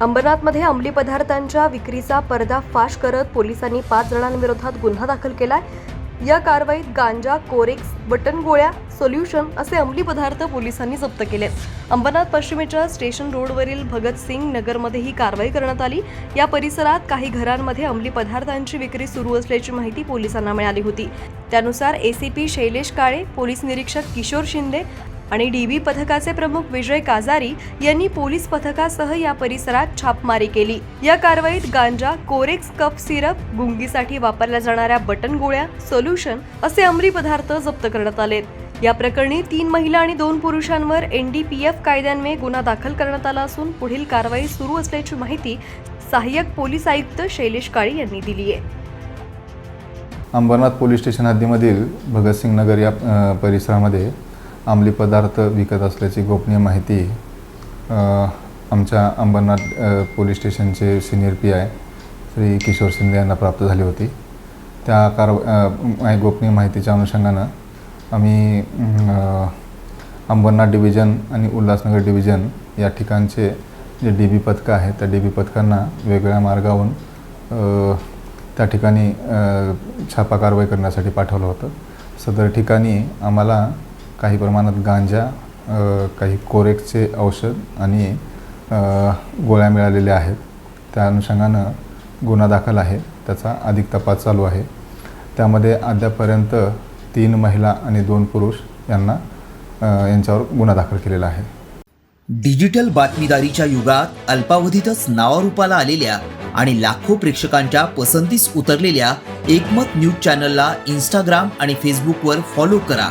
अंबरनाथमध्ये अंमली पदार्थांच्या विक्रीचा पर्दाफाश करत पोलिसांनी पाच जणांविरोधात गुन्हा दाखल केलाय. या कारवाईत गांजा कोरेक्स बटन गोळ्या सोल्युशन असे अंमली पदार्थ पोलिसांनी जप्त केले. अंबरनाथ पश्चिमेच्या स्टेशन रोडवरील भगतसिंग नगरमध्ये ही कारवाई करण्यात आली. या परिसरात काही घरांमध्ये अंमली पदार्थांची विक्री सुरू असल्याची माहिती पोलिसांना मिळाली होती. त्यानुसार एसीपी शैलेश काळे पोलीस निरीक्षक किशोर शिंदे आणि डीबी पथकाचे प्रमुख विजय काजारी यांनी पोलीस पथकासह या परिसरात छापमारी केली. या कारवाईत गांजा कोरेक्स कप सिरप गुंगीसाठी वापरल्या जाणाऱ्या बटन गोळ्या सोल्युशन असे अंमली पदार्थ जप्त करण्यात आले या प्रकरणी तीन महिला आणि दोन पुरुषांवर एनडीपीएफ कायद्यान्वये गुन्हा दाखल करण्यात आला असून पुढील कारवाई सुरू असल्याची माहिती सहाय्यक पोलीस आयुक्त शैलेश काळे यांनी दिली आहे. अंबरनाथ पोलीस स्टेशन हद्दीमधील भगतसिंग नगर या परिसरामध्ये अंमली पदार्थ विकत असल्याची गोपनीय माहिती आमच्या अंबरनाथ पोलीस स्टेशनचे senior P I Shri Kishor Shinde यांना प्राप्त झाली होती. त्या कारवा गोपनीय माहितीच्या अनुषंगानं आम्ही अंबरनाथ डिव्हिजन आणि उल्हासनगर डिव्हिजन या ठिकाणचे जे डी बी पथकं आहेत त्या डी बी पथकांना वेगवेगळ्या मार्गावरून त्या ठिकाणी छापा कारवाई करण्यासाठी पाठवलं होतं. सदर ठिकाणी आम्हाला काही प्रमाणात गांजा काही कोरेक्सचे औषध आणि गोळ्या मिळालेल्या आहेत. त्या अनुषंगानं गुन्हा दाखल आहे. त्याचा अधिक तपास चालू आहे. त्यामध्ये अद्यापर्यंत तीन महिला आणि दोन पुरुष यांना यांच्यावर गुन्हा दाखल केलेला आहे. डिजिटल बातमीदारीच्या युगात अल्पावधीतच नावारूपाला आलेल्या आणि लाखो प्रेक्षकांच्या पसंतीस उतरलेल्या एकमत न्यूज चॅनलला इंस्टाग्राम आणि फेसबुकवर फॉलो करा.